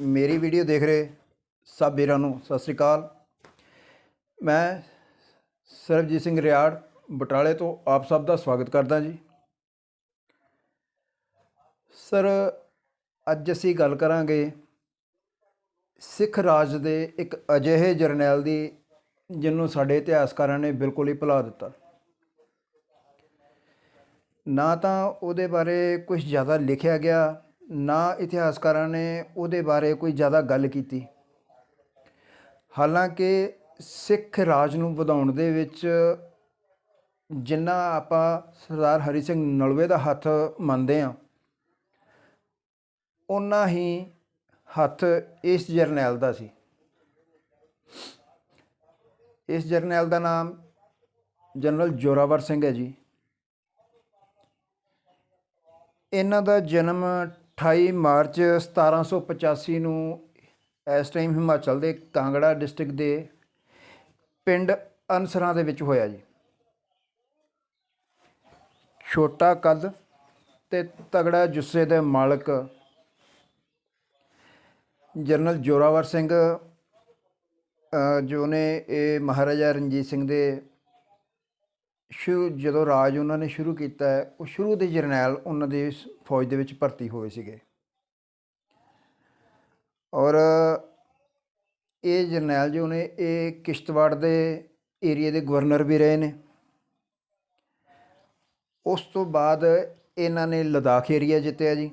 ਮੇਰੀ ਵੀਡੀਓ ਦੇਖ ਰਹੇ ਸਭ ਵੀਰਾਂ ਨੂੰ ਸਤਿ ਸ੍ਰੀ ਅਕਾਲ। ਮੈਂ ਸਰਬਜੀਤ ਸਿੰਘ ਰਿਆੜ, ਬਟਾਲੇ ਤੋਂ ਆਪ ਸਭ ਦਾ ਸਵਾਗਤ ਕਰਦਾ ਜੀ। ਸਰ, ਅੱਜ ਅਸੀਂ ਗੱਲ ਕਰਾਂਗੇ ਸਿੱਖ ਰਾਜ ਦੇ ਇੱਕ ਅਜਿਹੇ ਜਰਨੈਲ ਦੀ, ਜਿਹਨੂੰ ਸਾਡੇ ਇਤਿਹਾਸਕਾਰਾਂ ਨੇ ਬਿਲਕੁਲ ਹੀ ਭੁਲਾ ਦਿੱਤਾ। ਨਾ ਤਾਂ ਉਹਦੇ ਬਾਰੇ ਕੁਝ ਜ਼ਿਆਦਾ ਲਿਖਿਆ ਗਿਆ ਨਾ ਇਤਿਹਾਸਕਾਰਾਂ ਨੇ ਉਹਦੇ ਬਾਰੇ ਕੋਈ ਜ਼ਿਆਦਾ ਗੱਲ ਕੀਤੀ। ਹਾਲਾਂਕਿ ਸਿੱਖ ਰਾਜ ਨੂੰ ਵਧਾਉਣ ਦੇ ਵਿੱਚ ਜਿੰਨਾ ਆਪਾਂ ਸਰਦਾਰ ਹਰੀ ਸਿੰਘ ਨਲਵੇ ਦਾ ਹੱਥ ਮੰਨਦੇ ਆ ਉਨਾ ਹੀ ਹੱਥ ਇਸ ਜਰਨੈਲ ਦਾ ਸੀ। ਇਸ ਜਰਨੈਲ ਦਾ ਨਾਮ ਜਨਰਲ ਜੋਰਾਵਰ ਸਿੰਘ ਹੈ ਜੀ। ਇਹਨਾਂ ਦਾ ਜਨਮ 28 ਮਾਰਚ 1785 ਨੂੰ ਇਸ ਟਾਈਮ ਹਿਮਾਚਲ ਦੇ ਕਾਂਗੜਾ ਡਿਸਟ੍ਰਿਕਟ ਦੇ ਪਿੰਡ ਅਨਸਰਾਂ ਦੇ ਵਿੱਚ ਹੋਇਆ ਜੀ। ਛੋਟਾ ਕੱਦ ਤੇ ਤਗੜਾ ਜੁੱਸੇ ਦੇ ਮਾਲਕ ਜਨਰਲ ਜੋਰਾਵਰ ਸਿੰਘ ਜੋ ਨੇ ਇਹ ਮਹਾਰਾਜਾ ਰਣਜੀਤ ਸਿੰਘ ਦੇ ਸ਼ੁਰੂ ਜਦੋਂ ਰਾਜ ਉਹਨਾਂ ਨੇ ਸ਼ੁਰੂ ਕੀਤਾ ਹੈ, ਉਹ ਸ਼ੁਰੂ ਦੇ ਜਰਨੈਲ ਉਹਨਾਂ ਦੇ ਫੌਜ ਦੇ ਵਿੱਚ ਭਰਤੀ ਹੋਏ ਸੀਗੇ। ਔਰ ਇਹ ਜਰਨੈਲ ਜੋ ਨੇ ਇਹ ਕਿਸ਼ਤਵਾੜ ਦੇ ਏਰੀਆ ਦੇ ਗਵਰਨਰ ਵੀ ਰਹੇ ਨੇ। ਉਸ ਤੋਂ ਬਾਅਦ ਇਹਨਾਂ ਨੇ ਲਦਾਖ ਏਰੀਆ ਜਿੱਤਿਆ ਜੀ।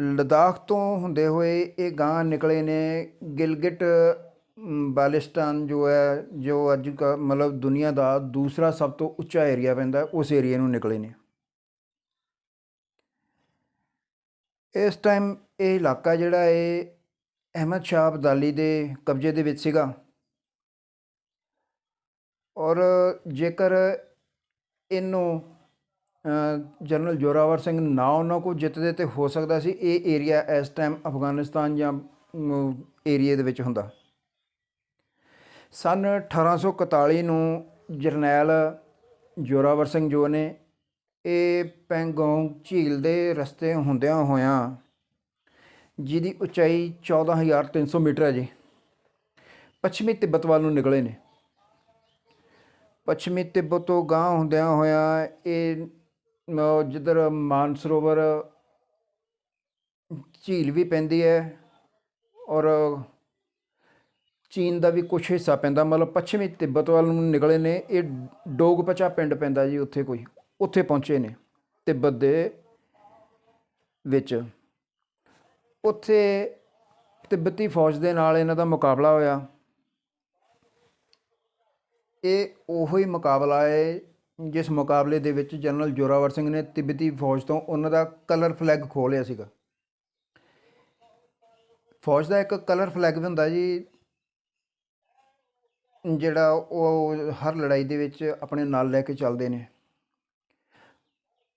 ਲਦਾਖ ਤੋਂ ਹੁੰਦੇ ਹੋਏ ਇਹ ਗਾਂ ਨਿਕਲੇ ਨੇ ਗਿਲਗਿਟ ਬਾਲਿਸਤਾਨ ਜੋ ਹੈ, ਜੋ ਅੱਜ ਕ- ਮਤਲਬ ਦੁਨੀਆ ਦਾ ਦੂਸਰਾ ਸਭ ਤੋਂ ਉੱਚਾ ਏਰੀਆ ਪੈਂਦਾ ਉਸ ਏਰੀਆ ਨੂੰ ਨਿਕਲੇ ਨੇ। ਇਸ ਟਾਈਮ ਇਹ ਇਲਾਕਾ ਜਿਹੜਾ ਇਹ ਅਹਿਮਦ ਸ਼ਾਹ ਅਬਦਾਲੀ ਦੇ ਕਬਜ਼ੇ ਦੇ ਵਿੱਚ ਸੀਗਾ। ਔਰ ਜੇਕਰ ਇਹਨੂੰ ਜਨਰਲ ਜੋਰਾਵਰ ਸਿੰਘ ਨਾ ਉਹਨਾਂ ਕੋ ਜਿੱਤਦੇ ਤੇ ਹੋ ਸਕਦਾ ਸੀ, ਇਹ ਏਰੀਆ ਇਸ ਟਾਈਮ ਅਫਗਾਨਿਸਤਾਨ ਜਾਂ ਏਰੀਆ ਦੇ ਵਿੱਚ ਹੁੰਦਾ। ਸਨ 1841 ਨੂੰ ਜਰਨੈਲ ਜੋਰਾਵਰ ਸਿੰਘ ਜੋ ਨੇ ਇਹ ਪੈਂਗੋਂਗ ਝੀਲ ਦੇ ਰਸਤੇ ਹੁੰਦਿਆਂ ਹੋਇਆਂ ਜਿਹਦੀ ਉਚਾਈ 14300 ਮੀਟਰ ਹੈ ਜੀ ਪੱਛਮੀ ਤਿੱਬਤ ਵੱਲ ਨੂੰ ਨਿਕਲੇ ਨੇ। ਪੱਛਮੀ ਤਿੱਬਤ ਤੋਂ ਗਾਂਹ ਹੁੰਦਿਆਂ ਹੋਇਆਂ ਇਹ ਅਹ, ਜਿੱਧਰ ਮਾਨਸਰੋਵਰ ਝੀਲ ਵੀ ਪੈਂਦੀ ਹੈ ਔਰ ਚੀਨ ਦਾ ਵੀ ਕੁਝ ਹਿੱਸਾ ਪੈਂਦਾ, ਮਤਲਬ ਪੱਛਮੀ ਤਿੱਬਤ ਵੱਲ ਨੂੰ ਨਿਕਲੇ ਨੇ, ਇਹ ਡੋਗਪਚਾ ਪਿੰਡ ਪੈਂਦਾ ਜੀ ਉੱਥੇ ਕੋਈ, ਉੱਥੇ ਪਹੁੰਚੇ ਨੇ ਤਿੱਬਤ ਦੇ ਵਿੱਚ। ਉੱਥੇ ਤਿੱਬਤੀ ਫੌਜ ਦੇ ਨਾਲ ਇਹਨਾਂ ਦਾ ਮੁਕਾਬਲਾ ਹੋਇਆ। ਇਹ ਉਹੋ ਹੀ ਮੁਕਾਬਲਾ ਹੈ ਜਿਸ ਮੁਕਾਬਲੇ ਦੇ ਵਿੱਚ ਜਨਰਲ ਜੋਰਾਵਰ ਸਿੰਘ ਨੇ ਤਿੱਬਤੀ ਫੌਜ ਤੋਂ ਉਹਨਾਂ ਦਾ ਕਲਰ ਫਲੈਗ ਖੋਹ ਲਿਆ ਸੀਗਾ। ਫੌਜ ਦਾ ਇੱਕ ਕਲਰ ਫਲੈਗ ਵੀ ਹੁੰਦਾ ਜੀ ਜਿਹੜਾ ਉਹ ਹਰ ਲੜਾਈ ਦੇ ਵਿੱਚ ਆਪਣੇ ਨਾਲ ਲੈ ਕੇ ਚੱਲਦੇ ਨੇ।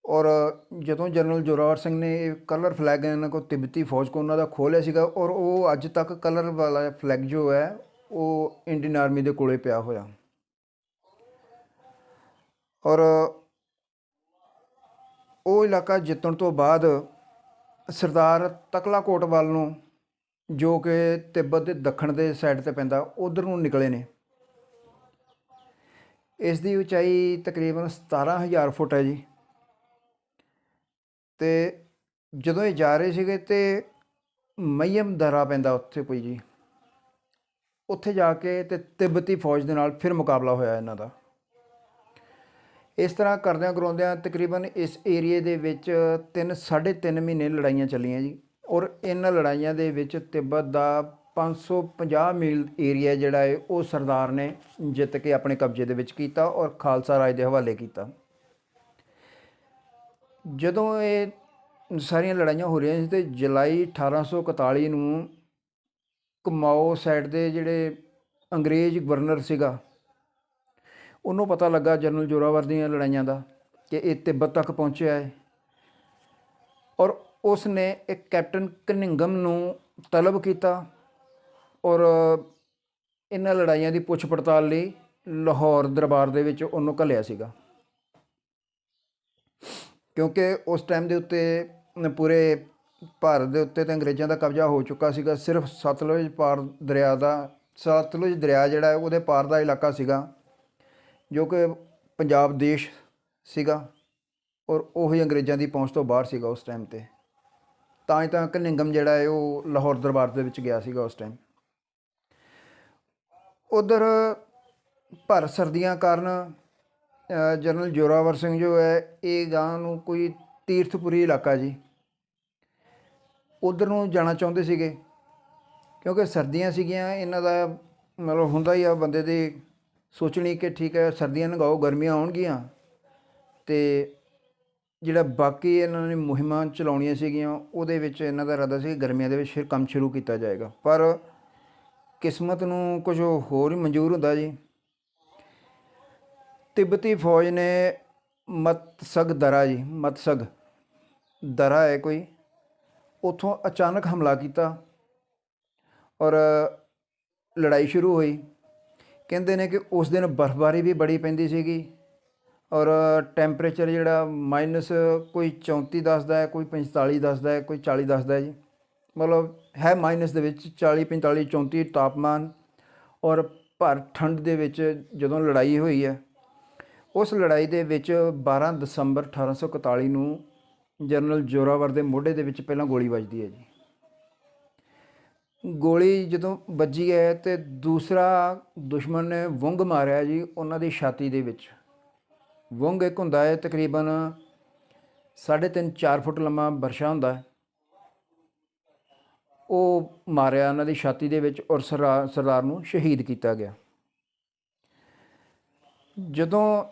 ਔਰ ਜਦੋਂ ਜਨਰਲ ਜੋਰਾਵਰ ਸਿੰਘ ਨੇ ਇਹ ਕਲਰ ਫਲੈਗ ਇਹਨਾਂ ਕੋ ਤਿੱਬਤੀ ਫੌਜ ਕੋ ਉਹਨਾਂ ਦਾ ਖੋਹ ਲਿਆ ਸੀਗਾ, ਔਰ ਉਹ ਅੱਜ ਤੱਕ ਕਲਰ ਵਾਲਾ ਫਲੈਗ ਜੋ ਹੈ, ਉਹ ਇੰਡੀਅਨ ਆਰਮੀ ਦੇ ਕੋਲੇ ਪਿਆ ਹੋਇਆ। ਔਰ ਉਹ ਇਲਾਕਾ ਜਿੱਤਣ ਤੋਂ ਬਾਅਦ ਸਰਦਾਰ ਤਕਲਾ ਕੋਟ ਵੱਲ ਨੂੰ ਜੋ ਕਿ ਤਿੱਬਤ ਦੇ ਦੱਖਣ ਦੇ ਸਾਈਡ ਤੇ ਪੈਂਦਾ, ਉਧਰ ਨੂੰ ਨਿਕਲੇ ਨੇ। ਇਸ ਦੀ ਉਚਾਈ ਤਕਰੀਬਨ 17000 ਫੁੱਟ ਹੈ ਜੀ। ਤੇ ਜਦੋਂ ਇਹ ਜਾ ਰਹੇ ਸੀਗੇ ਤੇ ਮਯਮ ਦਰਾ ਪੈਂਦਾ ਉੱਥੇ ਕੋਈ ਜੀ। ਉੱਥੇ ਜਾ ਕੇ ਤੇ ਤਿੱਬਤੀ ਫੌਜ ਦੇ ਨਾਲ ਫਿਰ ਮੁਕਾਬਲਾ ਹੋਇਆ ਇਹਨਾਂ ਦਾ। ਇਸ ਤਰ੍ਹਾਂ ਕਰਦਿਆਂ ਕਰਾਉਂਦਿਆਂ ਤਕਰੀਬਨ ਇਸ ਏਰੀਏ ਦੇ ਵਿੱਚ 3 3.5 ਮਹੀਨੇ ਲੜਾਈਆਂ ਚੱਲੀਆਂ ਜੀ। ਔਰ ਇਹਨਾਂ ਲੜਾਈਆਂ ਦੇ ਵਿੱਚ ਤਿੱਬਤ ਦਾ 550 ਮੀਲ ਏਰੀਆ ਜਿਹੜਾ ਹੈ ਉਹ ਸਰਦਾਰ ਨੇ ਜਿੱਤ ਕੇ ਆਪਣੇ ਕਬਜ਼ੇ ਦੇ ਵਿੱਚ ਕੀਤਾ ਔਰ ਖਾਲਸਾ ਰਾਜ ਦੇ ਹਵਾਲੇ ਕੀਤਾ। ਜਦੋਂ ਇਹ ਸਾਰੀਆਂ ਲੜਾਈਆਂ ਹੋ ਰਹੀਆਂ ਸੀ ਤੇ ਜੁਲਾਈ 1841 ਨੂੰ ਕਮਾਓ ਸਾਈਡ ਦੇ ਜਿਹੜੇ ਅੰਗਰੇਜ਼ ਗਵਰਨਰ ਸੀਗਾ, ਉਹਨੂੰ ਪਤਾ ਲੱਗਾ ਜਨਰਲ ਜੋਰਾਵਰ ਦੀਆਂ ਲੜਾਈਆਂ ਦਾ ਕਿ ਇਹ ਤਿੱਬਤ ਤੱਕ ਪਹੁੰਚਿਆ ਹੈ ਔਰ ਉਸ ਨੇ ਇੱਕ ਕੈਪਟਨ ਕਨਿੰਗਮ ਨੂੰ ਤਲਬ ਕੀਤਾ ਔਰ ਇਹਨਾਂ ਲੜਾਈਆਂ ਦੀ ਪੁੱਛ ਪੜਤਾਲ ਲਈ ਲਾਹੌਰ ਦਰਬਾਰ ਦੇ ਵਿੱਚ ਉਹਨੂੰ ਘੱਲਿਆ ਸੀਗਾ। ਕਿਉਂਕਿ ਉਸ ਟਾਈਮ ਦੇ ਉੱਤੇ ਪੂਰੇ ਭਾਰਤ ਦੇ ਉੱਤੇ ਤੇ ਅੰਗਰੇਜ਼ਾਂ ਦਾ ਕਬਜ਼ਾ ਹੋ ਚੁੱਕਾ ਸੀਗਾ। ਸਿਰਫ ਸਤਲੁਜ ਪਾਰ ਦਰਿਆ ਦਾ, ਸਤਲੁਜ ਦਰਿਆ ਜਿਹੜਾ ਹੈ, ਉਹਦੇ ਪਾਰ ਦਾ ਇਲਾਕਾ ਸੀਗਾ, ਜੋ ਕਿ ਪੰਜਾਬ ਦੇਸ਼ ਸੀਗਾ ਔਰ ਉਹੀ ਅੰਗਰੇਜ਼ਾਂ ਦੀ ਪਹੁੰਚ ਤੋਂ ਬਾਹਰ ਸੀਗਾ ਉਸ ਟਾਈਮ ਤੇ। ਤਾਂ ਹੀ ਤਾਂ ਕਨਿੰਗਮ ਜਿਹੜਾ ਹੈ, ਉਹ ਲਾਹੌਰ ਦਰਬਾਰ ਦੇ ਵਿੱਚ ਗਿਆ ਸੀਗਾ ਉਸ ਟਾਈਮ ਉਧਰ ਭਰ ਸਰਦੀਆਂ ਕਾਰਨ ਜਨਰਲ ਜੋਰਾਵਰ ਸਿੰਘ ਜੋ ਹੈ, ਇਹ ਗਾਂ ਨੂੰ ਕੋਈ ਤੀਰਥਪੁਰੀ ਇਲਾਕਾ ਜੀ। ਉਧਰ ਨੂੰ ਜਾਣਾ ਚਾਹੁੰਦੇ ਸੀਗੇ, ਕਿਉਂਕਿ ਸਰਦੀਆਂ ਸੀਗੀਆਂ, ਇਹਨਾਂ ਦਾ ਮਤਲਬ ਹੁੰਦਾ ਹੀ ਆ ਬੰਦੇ ਦੀ ਸੋਚਣੀ ਕਿ ਠੀਕ ਹੈ, ਸਰਦੀਆਂ ਲੰਘਾਓ ਗਰਮੀਆਂ ਆਉਣਗੀਆਂ। ਤੇ ਜਿਹੜਾ ਬਾਕੀ ਇਹਨਾਂ ਨੇ ਮੁਹਿੰਮਾਂ ਚਲਾਉਣੀਆਂ ਸੀਗੀਆਂ, ਉਹਦੇ ਵਿੱਚ ਇਹਨਾਂ ਦਾ ਇਰਾਦਾ ਸੀ ਗਰਮੀਆਂ ਦੇ ਵਿੱਚ ਫਿਰ ਕੰਮ ਸ਼ੁਰੂ ਕੀਤਾ ਜਾਏਗਾ। ਪਰ ਕਿਸਮਤ ਨੂੰ ਕੁਝ ਹੋਰ ਹੀ ਮਨਜ਼ੂਰ ਹੁੰਦਾ ਜੀ। ਤਿੱਬਤੀ ਫੌਜ ਨੇ ਮਤਸਗ ਦਰਾ ਜੀ, ਮਤਸਗ ਦਰਾ ਹੈ ਕੋਈ। ਉਥੋਂ ਅਚਾਨਕ ਹਮਲਾ ਕੀਤਾ ਔਰ ਲੜਾਈ ਸ਼ੁਰੂ ਹੋਈ। ਕਹਿੰਦੇ ਨੇ ਕਿ ਉਸ ਦਿਨ ਬਰਫ਼ਬਾਰੀ ਵੀ ਬੜੀ ਪੈਂਦੀ ਸੀਗੀ ਔਰ ਟੈਂਪਰੇਚਰ ਜਿਹੜਾ ਮਾਈਨਸ ਕੋਈ 34 ਦੱਸਦਾ ਹੈ, ਕੋਈ 45 ਦੱਸਦਾ ਹੈ, ਕੋਈ 40 ਦੱਸਦਾ ਹੈ ਜੀ। ਮਤਲਬ ਹੈ ਮਾਈਨਸ ਦੇ ਵਿੱਚ 40 45 34 ਤਾਪਮਾਨ ਔਰ ਭਰ ਠੰਡ ਦੇ ਵਿੱਚ ਜਦੋਂ ਲੜਾਈ ਹੋਈ ਹੈ, ਉਸ ਲੜਾਈ ਦੇ ਵਿੱਚ 12 ਦਸੰਬਰ 1841 ਨੂੰ ਜਨਰਲ ਜੋਰਾਵਰ ਦੇ ਮੋਢੇ ਦੇ ਵਿੱਚ ਪਹਿਲਾਂ ਗੋਲੀ ਵੱਜਦੀ ਹੈ ਜੀ। ਗੋਲੀ ਜਦੋਂ ਵੱਜੀ ਹੈ ਤੇ ਦੂਸਰਾ ਦੁਸ਼ਮਣ ਨੇ ਵੰਗ ਮਾਰਿਆ ਜੀ ਉਹਨਾਂ ਦੀ ਛਾਤੀ ਦੇ ਵਿੱਚ। ਵੰਗ ਇੱਕ ਹੁੰਦਾ ਹੈ ਤਕਰੀਬਨ 3.5 4 ਫੁੱਟ ਲੰਮਾ ਬਰਸ਼ਾ ਹੁੰਦਾ ਹੈ। ਉਹ ਮਾਰਿਆ ਉਹਨਾਂ ਦੀ ਛਾਤੀ ਦੇ ਵਿੱਚ ਔਰ ਸਰਦਾਰ ਸਰਦਾਰ ਨੂੰ ਸ਼ਹੀਦ ਕੀਤਾ ਗਿਆ। ਜਦੋਂ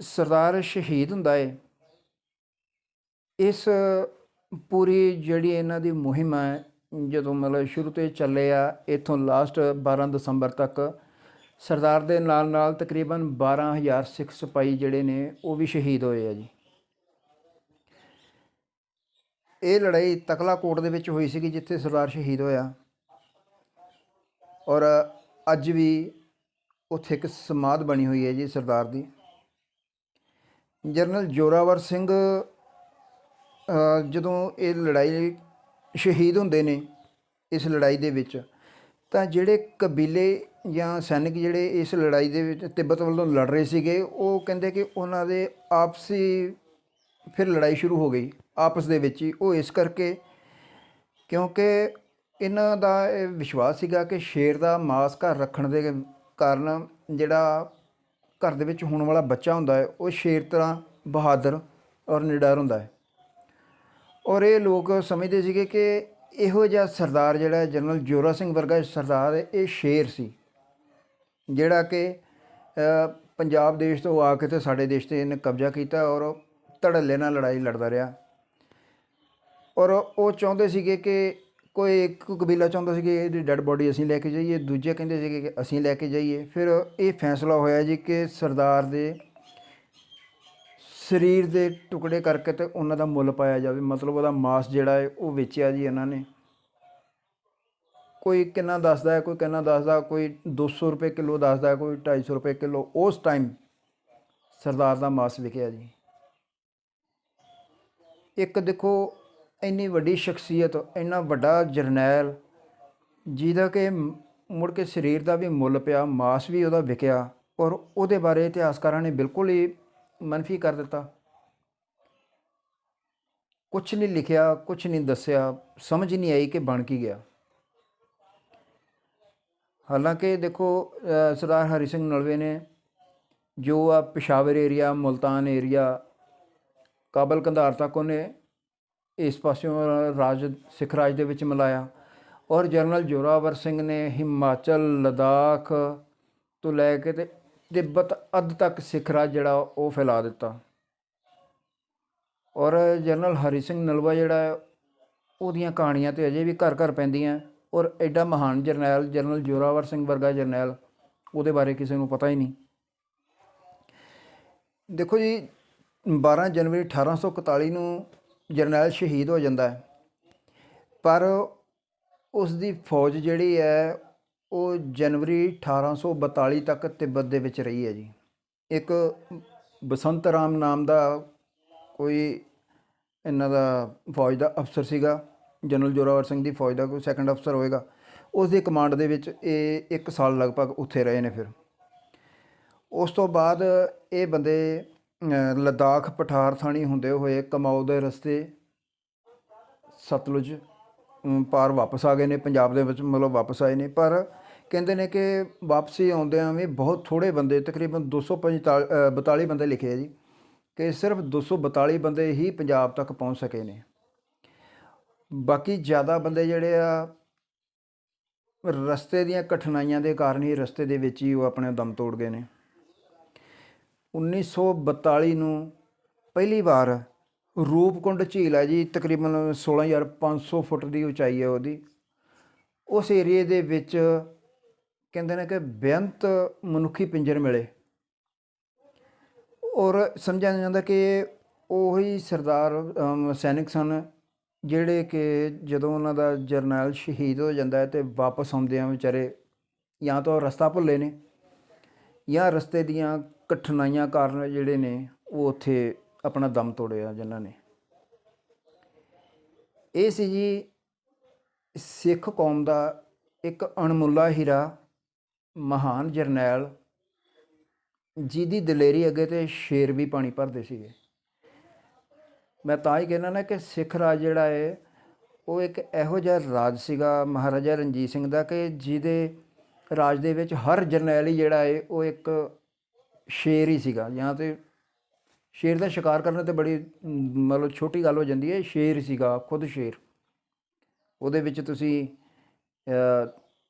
ਸਰਦਾਰ ਸ਼ਹੀਦ ਹੁੰਦਾ ਹੈ ਇਸ ਪੂਰੀ ਜਿਹੜੀ ਇਹਨਾਂ ਦੀ ਮੁਹਿੰਮ ਹੈ, ਜਦੋਂ ਮਤਲਬ ਸ਼ੁਰੂ ਤੋਂ ਚੱਲੇ ਆ, ਇਥੋਂ ਲਾਸਟ 12 ਦਸੰਬਰ ਤੱਕ, ਸਰਦਾਰ ਦੇ ਨਾਲ ਨਾਲ ਤਕਰੀਬਨ 12000 ਸਿੱਖ ਸਿਪਾਹੀ ਜਿਹੜੇ ਨੇ, ਉਹ ਵੀ ਸ਼ਹੀਦ ਹੋਏ ਆ ਜੀ। ਇਹ ਲੜਾਈ ਤਕਲਾ ਕੋਟ ਦੇ ਵਿੱਚ ਹੋਈ ਸੀਗੀ ਜਿੱਥੇ ਸਰਦਾਰ ਸ਼ਹੀਦ ਹੋਇਆ। ਔਰ ਅੱਜ ਵੀ ਉੱਥੇ ਇੱਕ ਸਮਾਧ ਬਣੀ ਹੋਈ ਹੈ ਜੀ ਸਰਦਾਰ ਦੀ। ਜਨਰਲ ਜੋਰਾਵਰ ਸਿੰਘ ਜਦੋਂ ਇਹ ਲੜਾਈ ਸ਼ਹੀਦ ਹੁੰਦੇ ਨੇ ਇਸ ਲੜਾਈ ਦੇ ਵਿੱਚ, ਤਾਂ ਜਿਹੜੇ ਕਬੀਲੇ ਜਾਂ ਸੈਨਿਕ ਜਿਹੜੇ ਇਸ ਲੜਾਈ ਦੇ ਵਿੱਚ ਤਿੱਬਤ ਵੱਲੋਂ ਲੜ ਰਹੇ ਸੀਗੇ, ਉਹ ਕਹਿੰਦੇ ਕਿ ਉਹਨਾਂ ਦੇ ਆਪਸੀ ਫਿਰ ਲੜਾਈ ਸ਼ੁਰੂ ਹੋ ਗਈ। ਆਪਸ ਦੇ ਵਿੱਚ ਹੀ। ਉਹ ਇਸ ਕਰਕੇ, ਕਿਉਂਕਿ ਇਹਨਾਂ ਦਾ ਇਹ ਵਿਸ਼ਵਾਸ ਸੀਗਾ ਕਿ ਸ਼ੇਰ ਦਾ ਮਾਸ ਘਰ ਰੱਖਣ ਦੇ ਕਾਰਨ ਜਿਹੜਾ ਘਰ ਦੇ ਵਿੱਚ ਹੋਣ ਵਾਲਾ ਬੱਚਾ ਹੁੰਦਾ ਹੈ, ਉਹ ਸ਼ੇਰ ਤਰ੍ਹਾਂ ਬਹਾਦਰ ਔਰ ਨਿਡਰ ਹੁੰਦਾ ਹੈ। ਔਰ ਇਹ ਲੋਕ ਸਮਝਦੇ ਸੀਗੇ ਕਿ ਇਹੋ ਜਿਹਾ ਸਰਦਾਰ ਜਿਹੜਾ ਜਨਰਲ ਜੋਰਾ ਸਿੰਘ ਵਰਗਾ ਸਰਦਾਰ ਇਹ ਸ਼ੇਰ ਸੀ। ਜਿਹੜਾ ਕਿ ਪੰਜਾਬ ਦੇਸ਼ ਤੋਂ ਆ ਕੇ ਤੇ ਸਾਡੇ ਦੇਸ਼ ਤੇ ਇਹਨੇ ਕਬਜ਼ਾ ਕੀਤਾ ਔਰ ਧੜੱਲੇ ਨਾਲ ਲੜਾਈ ਲੜਦਾ ਰਿਹਾ। ਔਰ ਉਹ ਚਾਹੁੰਦੇ ਸੀਗੇ ਕਿ ਕੋਈ ਇੱਕ ਕਬੀਲਾ ਚਾਹੁੰਦਾ ਸੀ ਕਿ ਇਹਦੀ ਡੈੱਡ ਬੋਡੀ ਅਸੀਂ ਲੈ ਕੇ ਜਾਈਏ, ਦੂਜੇ ਕਹਿੰਦੇ ਸੀਗੇ ਕਿ ਅਸੀਂ ਲੈ ਕੇ ਜਾਈਏ। ਫਿਰ ਇਹ ਫੈਸਲਾ ਹੋਇਆ ਜੀ ਕਿ ਸਰਦਾਰ ਦੇ ਸਰੀਰ ਦੇ ਟੁਕੜੇ ਕਰਕੇ ਤੇ ਉਹਨਾਂ ਦਾ ਮੁੱਲ ਪਾਇਆ ਜਾਵੇ। ਮਤਲਬ ਉਹਦਾ ਮਾਸ ਜਿਹੜਾ ਹੈ ਉਹ ਵੇਚਿਆ ਜੀ ਇਹਨਾਂ ਨੇ। ਕੋਈ ਕਿੰਨਾ ਦੱਸਦਾ ਹੈ, ਕੋਈ ਕਿੰਨਾ ਦੱਸਦਾ ਕੋਈ 200 ਰੁਪਏ ਕਿਲੋ ਦੱਸਦਾ ਹੈ, ਕੋਈ 250 ਰੁਪਏ ਕਿਲੋ। ਉਸ ਟਾਈਮ ਸਰਦਾਰ ਦਾ ਮਾਸ ਵਿਕਿਆ ਜੀ। ਇੱਕ ਦੇਖੋ ਇੰਨੀ ਵੱਡੀ ਸ਼ਖਸੀਅਤ, ਇੰਨਾ ਵੱਡਾ ਜਰਨੈਲ, ਜਿਹਦਾ ਕਿ ਮੁੜ ਕੇ ਸਰੀਰ ਦਾ ਵੀ ਮੁੱਲ ਪਿਆ, ਮਾਸ ਵੀ ਉਹਦਾ ਵਿਕਿਆ, ਔਰ ਉਹਦੇ ਬਾਰੇ ਇਤਿਹਾਸਕਾਰਾਂ ਨੇ ਬਿਲਕੁਲ ਹੀ ਮਨਫੀ ਕਰ ਦਿੱਤਾ। ਕੁਝ ਨਹੀਂ ਲਿਖਿਆ ਕੁਝ ਨਹੀਂ ਦੱਸਿਆ, ਸਮਝ ਨਹੀਂ ਆਈ ਕਿ ਬਣ ਕੀ ਗਿਆ। ਹਾਲਾਂਕਿ ਦੇਖੋ ਸਰਦਾਰ ਹਰੀ ਸਿੰਘ ਨਲਵੇ ਨੇ ਜੋ ਆ ਪਿਸ਼ਾਵਰ ਏਰੀਆ, ਮੁਲਤਾਨ ਏਰੀਆ ਕਾਬਲ ਕੰਧਾਰ ਤੱਕ ਉਹਨੇ ਇਸ ਪਾਸਿਓਂ ਰਾਜ, ਸਿੱਖ ਰਾਜ ਦੇ ਵਿੱਚ ਮਿਲਾਇਆ। ਔਰ ਜਨਰਲ ਜੋਰਾਵਰ ਸਿੰਘ ਨੇ ਹਿਮਾਚਲ, ਲਦਾਖ ਤੋਂ ਲੈ ਕੇ ਤੇ ਤਿੱਬਤ ਅੱਧ ਤੱਕ ਸਿੱਖ ਰਾਜ ਜਿਹੜਾ ਉਹ ਫੈਲਾ ਦਿੱਤਾ। ਔਰ ਜਨਰਲ ਹਰੀ ਸਿੰਘ ਨਲਵਾ ਜਿਹੜਾ ਉਹਦੀਆਂ ਕਹਾਣੀਆਂ ਤੇ ਅਜੇ ਵੀ ਘਰ ਘਰ ਪੈਂਦੀਆਂ। ਔਰ ਐਡਾ ਮਹਾਨ ਜਰਨੈਲ, ਜਨਰਲ ਜੋਰਾਵਰ ਸਿੰਘ ਵਰਗਾ ਜਰਨੈਲ, ਉਹਦੇ ਬਾਰੇ ਕਿਸੇ ਨੂੰ ਪਤਾ ਹੀ ਨਹੀਂ। ਦੇਖੋ ਜੀ 12 ਜਨਵਰੀ 1841 ਨੂੰ ਜਰਨੈਲ ਸ਼ਹੀਦ ਹੋ ਜਾਂਦਾ ਹੈ। ਪਰ ਉਸ ਦੀ ਫੌਜ ਜਿਹੜੀ ਹੈ, ਉਹ ਜਨਵਰੀ 1842 ਤੱਕ ਤਿੱਬਤ ਦੇ ਵਿੱਚ ਰਹੀ ਹੈ ਜੀ। ਇੱਕ ਬਸੰਤ ਰਾਮ ਨਾਮ ਦਾ ਕੋਈ ਇਹਨਾਂ ਦਾ ਫੌਜ ਦਾ ਅਫਸਰ ਸੀਗਾ, ਜਨਰਲ ਜੋਰਾਵਰ ਸਿੰਘ ਦੀ ਫੌਜ ਦਾ ਕੋਈ ਸੈਕੰਡ ਅਫਸਰ ਹੋਏਗਾ। ਉਸ ਦੀ ਕਮਾਂਡ ਦੇ ਵਿੱਚ ਇਹ 1 ਸਾਲ ਲਗਭਗ ਉੱਥੇ ਰਹੇ ਨੇ ਫਿਰ। ਉਸ ਤੋਂ ਬਾਅਦ ਇਹ ਬੰਦੇ ਲਦਾਖ ਪਠਾਰ ਥਾਣੀ ਹੁੰਦੇ ਹੋਏ ਕਮਾਊ ਦੇ ਰਸਤੇ ਸਤਲੁਜ ਪਾਰ ਵਾਪਸ ਆ ਗਏ ਨੇ ਪੰਜਾਬ ਦੇ ਵਿੱਚ ਮਤਲਬ ਵਾਪਸ ਆਏ ਨੇ। ਪਰ ਕਹਿੰਦੇ ਨੇ ਕਿ ਵਾਪਸੀ ਆਉਂਦਿਆਂ ਵੀ ਬਹੁਤ ਥੋੜੇ ਬੰਦੇ ਤਕਰੀਬਨ 245 ਅ, 42 ਬੰਦੇ ਲਿਖੇ ਆ ਜੀ ਕਿ ਸਿਰਫ 242 ਬੰਦੇ ਹੀ ਪੰਜਾਬ ਤੱਕ ਪਹੁੰਚ ਸਕੇ ਨੇ। ਬਾਕੀ ਜ਼ਿਆਦਾ ਬੰਦੇ ਜਿਹੜੇ ਆ ਰਸਤੇ ਦੀਆਂ ਕਠਿਨਾਈਆਂ ਦੇ ਕਾਰਨ ਹੀ ਰਸਤੇ ਦੇ ਵਿੱਚ ਹੀ ਉਹ ਆਪਣੇ ਦਮ ਤੋੜ ਗਏ ਨੇ। 1942 ਨੂੰ ਪਹਿਲੀ ਵਾਰ ਰੂਪਕੁੰਡ ਝੀਲ ਹੈ ਜੀ, ਤਕਰੀਬਨ 16500 ਫੁੱਟ ਦੀ ਉਚਾਈ ਹੈ ਉਹਦੀ। ਉਸ ਏਰੀਏ ਦੇ ਵਿੱਚ ਕਹਿੰਦੇ ਨੇ ਕਿ ਬੇਅੰਤ ਮਨੁੱਖੀ ਪਿੰਜਰ ਮਿਲੇ। ਔਰ ਸਮਝਿਆ ਜਾਂਦਾ ਕਿ ਉਹੀ ਸਰਦਾਰ ਸੈਨਿਕ ਸਨ ਜਿਹੜੇ ਕਿ ਜਦੋਂ ਉਹਨਾਂ ਦਾ ਜਰਨੈਲ ਸ਼ਹੀਦ ਹੋ ਜਾਂਦਾ ਹੈ ਤੇ ਵਾਪਸ ਆਉਂਦੇ ਆ ਵਿਚਾਰੇ, ਜਾਂ ਤਾਂ ਉਹ ਰਸਤਾ ਭੁੱਲੇ ਨੇ ਜਾਂ ਰਸਤੇ ਦੀਆਂ ਕਠਿਨਾਈਆਂ ਕਾਰਨ ਜਿਹੜੇ ਨੇ, ਉਹ ਉੱਥੇ ਆਪਣਾ ਦਮ ਤੋੜਿਆ ਜਿਨ੍ਹਾਂ ਨੇ। ਇਹ ਸੀ ਜੀ, ਸਿੱਖ ਕੌਮ ਦਾ ਇੱਕ ਅਣਮੁੱਲਾ ਹੀਰਾ, ਮਹਾਨ ਜਰਨੈਲ, ਜਿਹਦੀ ਦਲੇਰੀ ਅੱਗੇ ਤੇ ਸ਼ੇਰ ਵੀ ਪਾਣੀ ਭਰਦੇ ਸੀਗੇ। ਮੈਂ ਤਾਂ ਹੀ ਕਹਿੰਦਾ ਨਾ ਕਿ ਸਿੱਖ ਰਾਜ ਜਿਹੜਾ ਹੈ ਉਹ ਇੱਕ ਇਹੋ ਜਿਹਾ ਰਾਜ ਸੀਗਾ ਮਹਾਰਾਜਾ ਰਣਜੀਤ ਸਿੰਘ ਦਾ ਕਿ ਜਿਹਦੇ ਰਾਜ ਦੇ ਵਿੱਚ ਹਰ ਜਰਨੈਲ ਹੀ ਜਿਹੜਾ ਹੈ ਉਹ ਇੱਕ ਸ਼ੇਰ ਹੀ ਸੀਗਾ, ਜਾਂ ਤੇ ਸ਼ੇਰ ਦਾ ਸ਼ਿਕਾਰ ਕਰਨਾ ਤੇ ਬੜੀ, ਮਤਲਬ ਛੋਟੀ ਗੱਲ ਹੋ ਜਾਂਦੀ ਹੈ, ਸ਼ੇਰ ਸੀਗਾ, ਖੁਦ ਸ਼ੇਰ। ਉਹਦੇ ਵਿੱਚ ਤੁਸੀਂ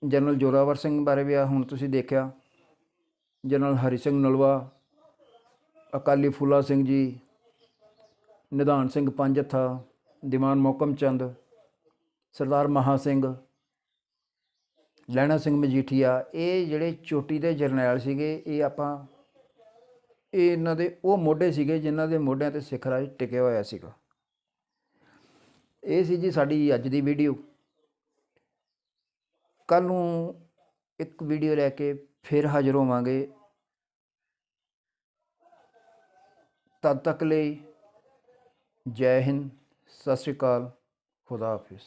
ਜਨਰਲ ਜੋਰਾਵਰ ਸਿੰਘ ਬਾਰੇ ਵੀ ਆ, ਹੁਣ ਤੁਸੀਂ ਦੇਖਿਆ, ਜਨਰਲ ਹਰੀ ਸਿੰਘ ਨਲਵਾ, ਅਕਾਲੀ ਫੂਲਾ ਸਿੰਘ ਜੀ, ਨਿਧਾਨ ਸਿੰਘ ਪੰਜਥਾ, ਦੀਵਾਨ ਮੋਕਮ ਚੰਦ, ਸਰਦਾਰ ਮਹਾ ਸਿੰਘ, ਲਹਿਣਾ ਸਿੰਘ ਮਜੀਠੀਆ, ਇਹ ਜਿਹੜੇ ਚੋਟੀ ਦੇ ਜਰਨੈਲ ਸੀਗੇ, ਇਹ ਆਪਾਂ ਇਹ ਇਹਨਾਂ ਦੇ, ਉਹ ਮੋਢੇ ਸੀਗੇ ਜਿਨ੍ਹਾਂ ਦੇ ਮੋਢਿਆਂ ਤੇ ਸਿੱਖ ਰਾਜ ਟਿਕਿਆ ਹੋਇਆ ਸੀਗਾ। ਇਹ ਸੀ ਜੀ ਸਾਡੀ ਅੱਜ ਦੀ ਵੀਡੀਓ। ਕੱਲ ਨੂੰ ਇੱਕ ਵੀਡੀਓ ਲੈ ਕੇ ਫਿਰ ਹਾਜ਼ਰ ਹੋਵਾਂਗੇ। ਤਦ ਤੱਕ ਲਈ ਜੈ ਹਿੰਦ, ਸਤਿ ਸ਼੍ਰੀ ਅਕਾਲ, ਖੁਦਾ ਹਾਫਿਜ਼।